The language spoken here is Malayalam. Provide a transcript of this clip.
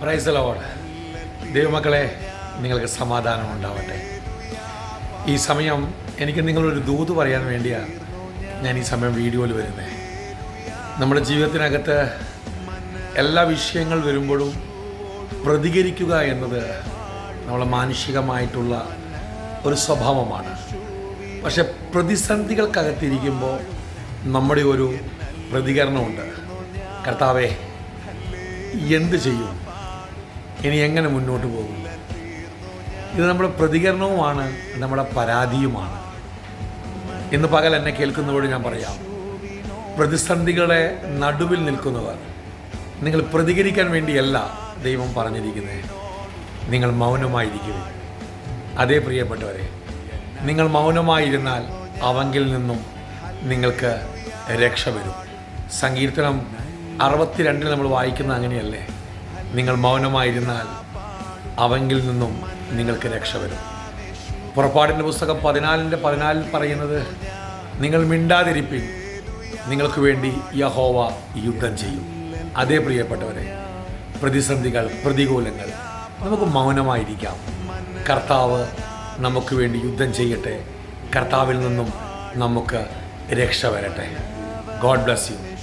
പ്രൈസ് ലോഡ് ദൈവമക്കളെ നിങ്ങൾക്ക് സമാധാനം ഉണ്ടാവട്ടെ. ഈ സമയം എനിക്ക് നിങ്ങളൊരു ദൂത് പറയാൻ വേണ്ടിയാണ് ഞാൻ ഈ സമയം വീഡിയോയിൽ വരുന്നത് നമ്മുടെ ജീവിതത്തിനകത്ത് എല്ലാ വിഷയങ്ങൾ വരുമ്പോഴും പ്രതികരിക്കുക എന്നത് നമ്മളെ മാനുഷികമായിട്ടുള്ള ഒരു സ്വഭാവമാണ്. പക്ഷെ പ്രതിസന്ധികൾക്കകത്തിരിക്കുമ്പോൾ നമ്മുടെ ഒരു പ്രതികരണമുണ്ട്. കർത്താവേ എന്ത് ചെയ്യും? ഇനി എങ്ങനെ മുന്നോട്ട് പോകും? ഇത് നമ്മുടെ പ്രതികരണവുമാണ് നമ്മുടെ പരാതിയുമാണ്. ഇന്ന് പകൽ എന്നെ കേൾക്കുന്നതോട് ഞാൻ പറയാം. പ്രതിസന്ധികളെ നടുവിൽ നിൽക്കുന്നവർ നിങ്ങൾ പ്രതികരിക്കാൻ വേണ്ടിയല്ല ദൈവം പറഞ്ഞിരിക്കുന്നത് നിങ്ങൾ മൗനമായിരിക്കും അതേ പ്രിയപ്പെട്ടവരെ നിങ്ങൾ മൗനമായിരുന്നാൽ അവങ്കിൽ നിന്നും നിങ്ങൾക്ക് രക്ഷ വരും. സങ്കീർത്തനം അറുപത്തിരണ്ടിൽ നമ്മൾ വായിക്കുന്ന അങ്ങനെയല്ലേ? നിങ്ങൾ മൗനമായിരുന്നാൽ അവങ്കിൽ നിന്നും നിങ്ങൾക്ക് രക്ഷ വരും. പുറപ്പാടിന്റെ പുസ്തകം പതിനാലിന്റെ പതിനാലിൽ പറയുന്നത് നിങ്ങൾ മിണ്ടാതിരിപ്പിൻ നിങ്ങൾക്ക് വേണ്ടി യഹോവ യുദ്ധം ചെയ്യും. അതേ പ്രിയപ്പെട്ടവരെ പ്രതിസന്ധികൾ പ്രതികൂലങ്ങൾ നമുക്ക് മൗനമായിരിക്കാം. കർത്താവ് നമുക്ക് വേണ്ടി യുദ്ധം ചെയ്യട്ടെ. കർത്താവിൽ നിന്നും നമുക്ക് രക്ഷ വരട്ടെ. God bless you.